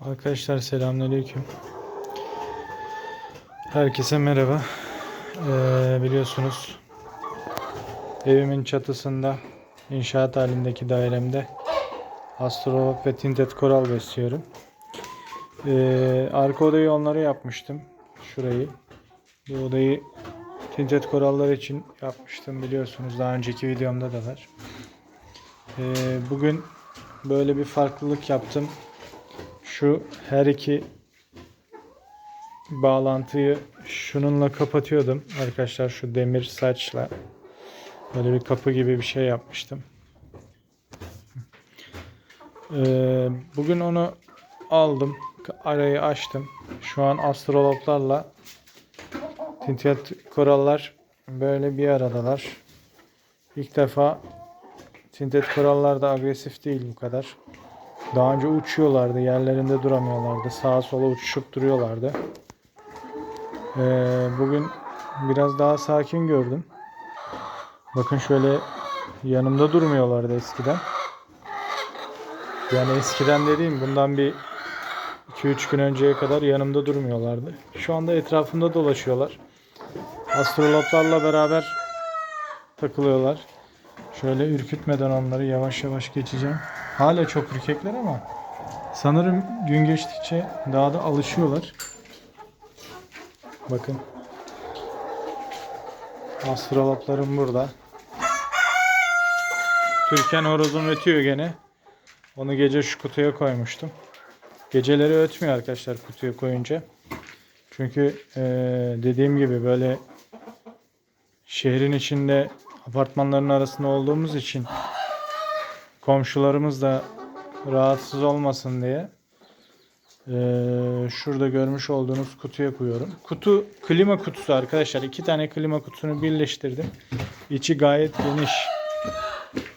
Arkadaşlar selamünaleyküm. Herkese merhaba. Ee, biliyorsunuz evimin çatısında inşaat halindeki dairemde astrolog ve tinted koral besliyorum. Ee, arka odayı onları yapmıştım. Şurayı. Bu odayı tinted korallar için yapmıştım biliyorsunuz. Daha önceki videomda da var. Ee, bugün böyle bir farklılık yaptım şu her iki bağlantıyı şununla kapatıyordum. Arkadaşlar şu demir saçla böyle bir kapı gibi bir şey yapmıştım. Ee, bugün onu aldım arayı açtım. Şu an astrologlarla tintet korallar böyle bir aradalar. İlk defa tintet korallar da agresif değil bu kadar daha önce uçuyorlardı, yerlerinde duramıyorlardı. Sağa sola uçuşup duruyorlardı. Ee, bugün biraz daha sakin gördüm. Bakın şöyle yanımda durmuyorlardı eskiden. Yani eskiden dediğim bundan bir 2-3 gün önceye kadar yanımda durmuyorlardı. Şu anda etrafımda dolaşıyorlar. Astrologlarla beraber takılıyorlar. Şöyle ürkütmeden onları yavaş yavaş geçeceğim. Hala çok ürkekler ama sanırım gün geçtikçe daha da alışıyorlar. Bakın. Astrologlarım burada. Türkan horozum ötüyor gene. Onu gece şu kutuya koymuştum. Geceleri ötmüyor arkadaşlar kutuya koyunca. Çünkü eee, dediğim gibi böyle şehrin içinde apartmanların arasında olduğumuz için komşularımız da rahatsız olmasın diye eee, şurada görmüş olduğunuz kutuya koyuyorum. Kutu klima kutusu arkadaşlar. iki tane klima kutusunu birleştirdim. İçi gayet geniş.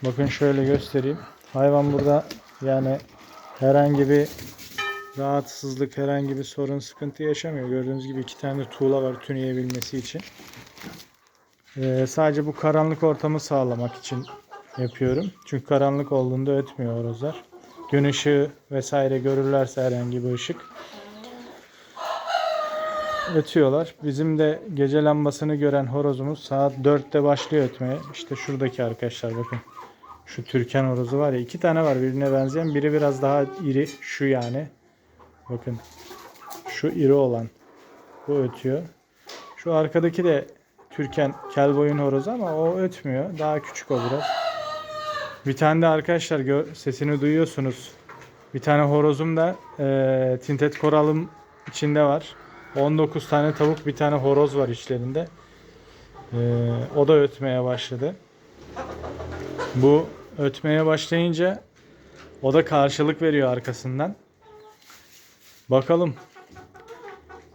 Bakın şöyle göstereyim. Hayvan burada yani herhangi bir rahatsızlık, herhangi bir sorun, sıkıntı yaşamıyor. Gördüğünüz gibi iki tane tuğla var tüneyebilmesi için. Ee, sadece bu karanlık ortamı sağlamak için yapıyorum. Çünkü karanlık olduğunda ötmüyor horozlar. Gün ışığı vesaire görürlerse herhangi bir ışık ötüyorlar. Bizim de gece lambasını gören horozumuz saat 4'te başlıyor ötmeye. İşte şuradaki arkadaşlar bakın. Şu Türkan horozu var ya iki tane var birbirine benzeyen. Biri biraz daha iri şu yani. Bakın. Şu iri olan. Bu ötüyor. Şu arkadaki de Türken kelboyun horozu ama o ötmüyor. Daha küçük o biraz. Bir tane de arkadaşlar gö- sesini duyuyorsunuz. Bir tane horozum da e, tintet koralım içinde var. 19 tane tavuk bir tane horoz var içlerinde. E, o da ötmeye başladı. Bu ötmeye başlayınca o da karşılık veriyor arkasından. Bakalım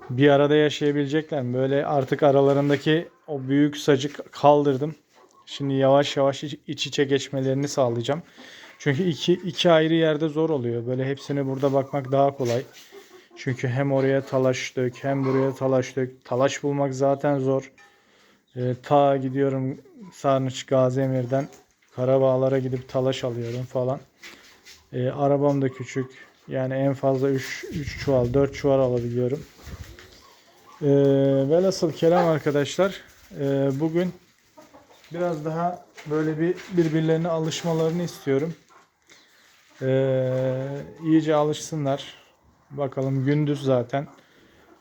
bir arada yaşayabilecekler mi? Böyle artık aralarındaki o büyük sacık kaldırdım. Şimdi yavaş yavaş iç iç içe geçmelerini sağlayacağım. Çünkü iki, iki ayrı yerde zor oluyor. Böyle hepsine burada bakmak daha kolay. Çünkü hem oraya talaş dök hem buraya talaş dök. Talaş bulmak zaten zor. Ee, ta gidiyorum Sarnıç Gaziemir'den Karabağlar'a gidip talaş alıyorum falan. Ee, arabam da küçük. Yani en fazla 3 3 çuval 4 çuval alabiliyorum. Ee, velhasıl kelam arkadaşlar ee, bugün biraz daha böyle bir birbirlerine alışmalarını istiyorum. Ee, iyice alışsınlar. Bakalım gündüz zaten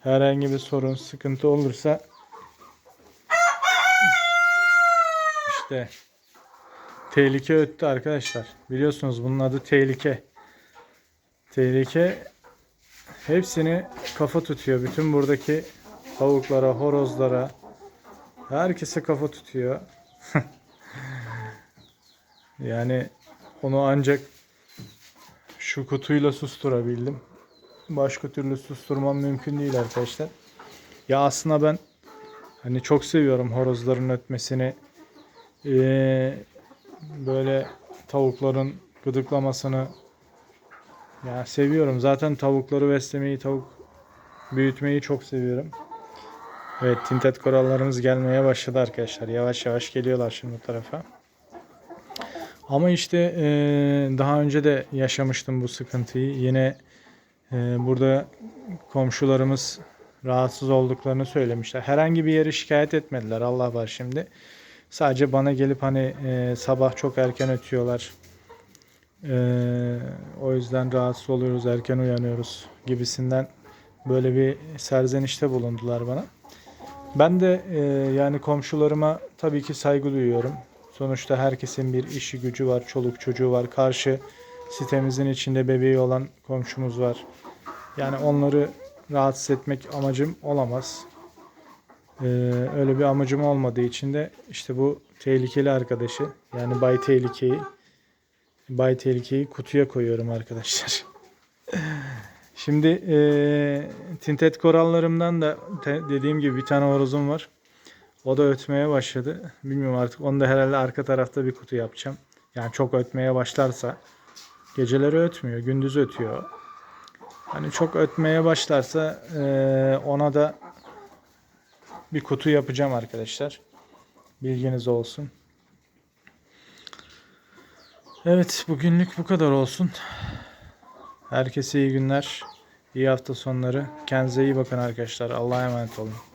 herhangi bir sorun sıkıntı olursa işte tehlike öttü arkadaşlar. Biliyorsunuz bunun adı tehlike. Tehlike hepsini kafa tutuyor. Bütün buradaki tavuklara, horozlara, herkese kafa tutuyor. yani onu ancak şu kutuyla susturabildim. Başka türlü susturmam mümkün değil arkadaşlar. Ya aslında ben hani çok seviyorum horozların ötmesini. Ee, böyle tavukların gıdıklamasını ya seviyorum. Zaten tavukları beslemeyi, tavuk büyütmeyi çok seviyorum. Evet, tintet korallarımız gelmeye başladı arkadaşlar. Yavaş yavaş geliyorlar şimdi bu tarafa. Ama işte eee, daha önce de yaşamıştım bu sıkıntıyı. Yine Ee, burada komşularımız rahatsız olduklarını söylemişler. Herhangi bir yere şikayet etmediler. Allah var şimdi. Sadece bana gelip hani e, sabah çok erken ötüyorlar. O yüzden rahatsız oluyoruz, erken uyanıyoruz gibisinden böyle bir serzenişte bulundular bana. Ben de e, yani komşularıma tabii ki saygı duyuyorum. Sonuçta herkesin bir işi gücü var, çoluk çocuğu var. Karşı sitemizin içinde bebeği olan komşumuz var. Yani onları rahatsız etmek amacım olamaz. Ee, öyle bir amacım olmadığı için de işte bu tehlikeli arkadaşı yani Bay Tehlike'yi Bay Tehlike'yi kutuya koyuyorum arkadaşlar. Şimdi eee tintet korallarımdan da te- dediğim gibi bir tane horozum var. O da ötmeye başladı. Bilmiyorum artık onu da herhalde arka tarafta bir kutu yapacağım. Yani çok ötmeye başlarsa geceleri ötmüyor, gündüz ötüyor. Hani çok ötmeye başlarsa eee, ona da bir kutu yapacağım arkadaşlar. Bilginiz olsun. Evet, bugünlük bu kadar olsun. Herkese iyi günler, iyi hafta sonları. Kendinize iyi bakın arkadaşlar. Allah'a emanet olun.